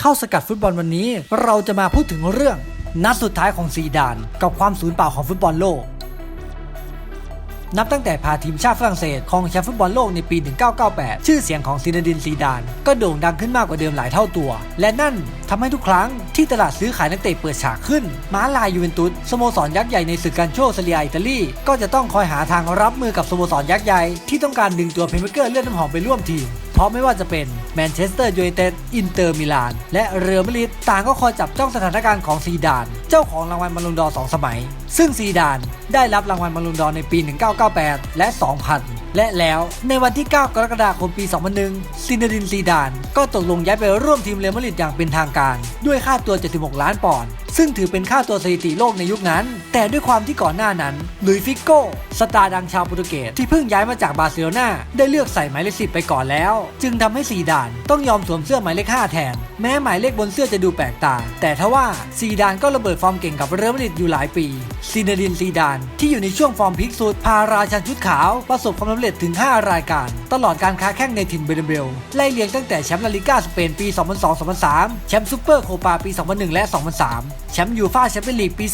เข้าสกัดฟุตบอลวันนี้ เราจะมาพูดถึงเรื่อง นัดสุดท้ายของซีดาน กับความสูญเปล่าของฟุตบอลโลก นับตั้งแต่พาทีมชาติฝรั่งเศสครองแชมป์ฟุตบอลโลกในปี 1998 ชื่อเสียงของซีนาดินซีดาน ก็โด่งดังขึ้นมากกว่าเดิมหลายเท่าตัว และนั่นทำให้ทุกครั้งที่ตลาดซื้อขายนักเตะเปิดฉากขึ้น ม้าลายยูเวนตุสสโมสรยักษ์ใหญ่ในศึกการโชว์เซเรียอิตาลี ก็จะต้องคอยหาทางรับมือกับสโมสรยักษ์ใหญ่ที่ต้องการดึงตัวเพนเมเกอร์เลือดน้ำหอมไปร่วมทีม เพราะไม่ว่าจะเป็นแมนเชสเตอร์ยูไนเต็ดอินเตอร์มิลาน และเรอัลมาดริดต่างก็คอยจับจ้องสถานการณ์ของซีดาน เจ้าของรางวัลบอลลูนดอร์สองสมัย ซึ่งซีดานได้รับรางวัลบอลลูนดอร์ในปี 1998 และ 2000 และแล้วในวันที่ 9 กรกฎาคมปี 2001 ซินดดินซีดาน ก็ตกลงย้ายไปร่วมทีมเรอัลมาดริดอย่างเป็นทางการ ด้วยค่าตัว 76 ล้านปอนด์ ซึ่งถือเป็นค่าตัวสถิติโลกในยุคนั้น แต่ด้วยความที่ก่อนหน้านั้นลุยฟิโก้สตาร์ดังชาวโปรตุเกสที่เพิ่งย้ายมาจากบาร์เซโลนาได้เลือกใส่หมายเลขสิบไปก่อนแล้ว จึงทำให้ซีดานต้องยอมสวมเสื้อหมายเลข5แทน แม้หมายเลขบนเสื้อจะดูแปลกตา แต่ทว่าซีดานก็ระเบิดฟอร์มเก่งกับเรอัลมาดริดอยู่หลายปีซีเนดินซีดานที่อยู่ในช่วงฟอร์มพีคสุดพาราชันชุดขาวประสบความสำเร็จถึง 5 รายการ ตลอดการค้าแข่งในถิ่นเบเรเบลไล่เลียงตั้งแต่แชมป์ลาลิก้าสเปนปี 2002-2003 แชมป์ซูเปอร์โคปาปี 2001 และ 2003แชมป์ยูฟ่าแชมเปี้ยนลีกปี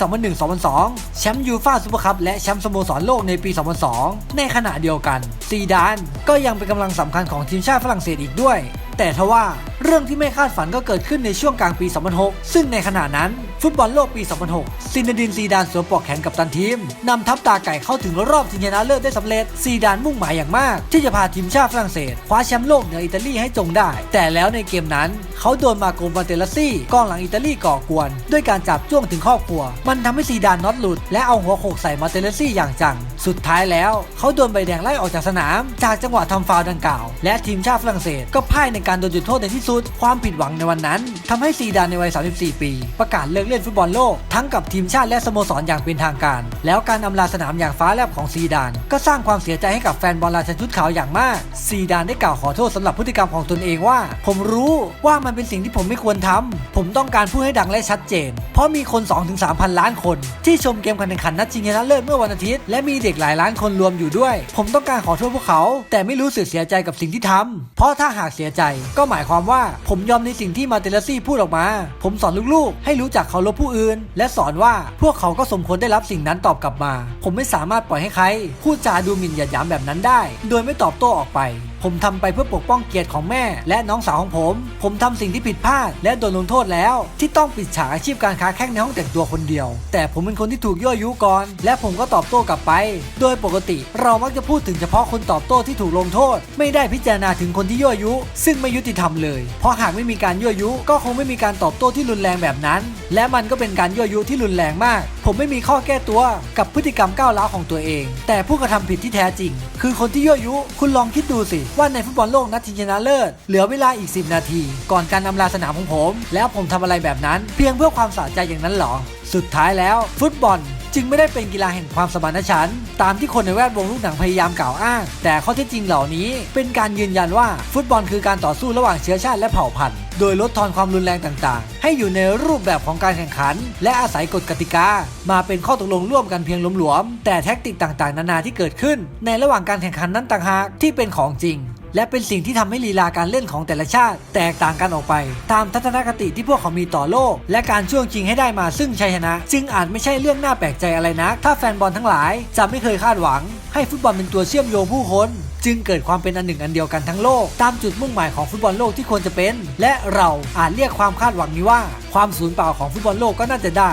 2001-2002 แชมป์ยูฟ่าซูเปอร์คัพและแชมป์สโมสรโลกในปี 2002 ในขณะเดียวกัน ซีดานก็ยังเป็นกำลังสำคัญของทีมชาติฝรั่งเศสอีกด้วย แต่ทว่าเรื่องที่ไม่คาดฝันก็เกิดขึ้นในช่วงกลางปี 2006 ซึ่งในขณะนั้น ฟุตบอลโลกปี 2006 ซินดดินซีดานสวมปลอกแขนกับตันทีมนำทัพตาไก่เข้าถึงรอบชิงชนะเลิศได้สำเร็จ ซีดานมุ่งหมายอย่างมาก ที่จะพาทีมชาติฝรั่งเศสคว้าแชมป์โลกเหนืออิตาลีให้จงได้ แต่แล้วในเกมนั้น เขาโดนมาโกมาเตลซี่กองหลังอิตาลีก่อกวน ด้วยการจับจ้วงถึงครอบครัว มันทำให้ซีดานน็อตหลุด และเอาหัวโขกใส่มาเตลซี่อย่างจัง สุดท้ายแล้วเขาโดนใบแดงไล่ออกจากสนาม จากจังหวะทำฟาวดังกล่าว และทีมชาติฝรั่งเศสก็พ่ายในการโดนจุดโทษในที่สุด ความผิดหวังในวันนั้นทำให้ซีดานในวัย 34 ปี ประกาศเลิกเล่นฟุตบอลโลก ทั้งกับทีมชาติและสโมสรอย่างเป็นทางการ แล้วการอำลาสนามอย่างฟ้าแลบของซีดาน ก็สร้างความเสียใจให้กับแฟนบอลราชันชุดขาวอย่างมาก ซีดานได้กล่าวขอโทษสำหรับพฤติกรรมของตนเองว่า ผมรู้ว่ามันเป็นสิ่งที่ผมไม่ควรทำผมต้องการพูดให้ดังและชัดเจน เพราะมีคน 2-3พันล้านคน ที่ชมเกมการแข่งขันนัดชิงชนะเลิศเมื่อวันอาทิตย์และมีเด็กหลายล้านคนรวมอยู่ด้วย ผมต้องการขอโทษพวกเขา แต่ไม่รู้สึกเสียใจกับสิ่งที่ทำเพราะถ้าหากเสียใจก็หมายความว่าผมยอมในสิ่งที่มาเตลซี่พูดออกมา ผมสอนลูกๆ ให้รู้จักเคารพผู้อื่น และสอนว่าพวกเขาก็สมควรได้รับสิ่งนั้นตอบกลับมา ผมไม่สามารถปล่อยให้ใครพูดจาดูหมิ่นหยาดหยามแบบนั้นได้ โดยไม่ตอบโต้ออกไป ผมทำไปเพื่อปกป้องเกียรติของแม่ และน้องสาวของผม ผมทำสิ่งที่ผิดพลาด และโดนลงโทษแล้ว ที่ต้องปิดฉากอาชีพการค้าแข่งในห้องแต่งตัวคนเดียว แต่ผมเป็นคนที่ถูกยั่วยุก่อน และผมก็ตอบโต้กลับไป โดยปกติเรามักจะพูดถึงเฉพาะคนตอบโต้ที่ถูกลงโทษ ไม่ได้พิจารณาถึงคนที่ยั่วยุ ซึ่งไม่ยุติธรรมเลย เพราะหากไม่มีการยั่วยุ ก็คงไม่มีการตอบโต้ที่รุนแรงแบบนั้น และมันก็เป็นการยั่วยุที่รุนแรงมาก ผมไม่มีข้อแก้ตัวกับพฤติกรรมก้าวร้าวของตัวเอง แต่ผู้กระทำผิดที่แท้จริง คือคนที่ยั่วยุ คุณลองคิดดูสิว่าในฟุตบอลโลกนัดชิงชนะเลิศเหลือเวลาอีก 10 นาที ก่อนการอำลาสนามของผม แล้วผมทำอะไรแบบนั้น เพียงเพื่อความสะใจอย่างนั้นหรอ สุดท้ายแล้ว ฟุตบอล จึงไม่ได้เป็นกีฬาแห่งความสมานฉันท์ตามที่คนในแวดวงลูกหนังพยายามกล่าวอ้าง แต่ข้อเท็จจริงเหล่านี้ เป็นการยืนยันว่าฟุตบอลคือการต่อสู้ระหว่างเชื้อชาติและเผ่าพันธุ์ โดยลดทอนความรุนแรงต่างๆ ให้อยู่ในรูปแบบของการแข่งขัน และอาศัยกฎกติกา มาเป็นข้อตกลงร่วมกันเพียงหลวมๆแต่แท็กติกต่างๆ นานาที่เกิดขึ้น ในระหว่างการแข่งขันนั้นต่างหากที่เป็นของจริง และเป็นสิ่งที่ทำให้ลีลาการเล่นของแต่ละชาติ แตกต่างกันออกไป ตามทัศนคติที่พวกเขามีต่อโลก และการช่วงชิงให้ได้มาซึ่งชัยชนะจึงอาจไม่ใช่เรื่องน่าแปลกใจอะไรนักถ้าแฟนบอลทั้งหลาย จะไม่เคยคาดหวัง ให้ฟุตบอลเป็นตัวเชื่อมโยงผู้คนจึงเกิดความเป็นอันหนึ่งอันเดียวกันทั้งโลก ตามจุดมุ่งหมายของฟุตบอลโลกที่ควรจะเป็น และเราอาจเรียกความคาดหวังนี้ว่า ความสูญเปล่าของฟุตบอลโลกก็น่าจะได้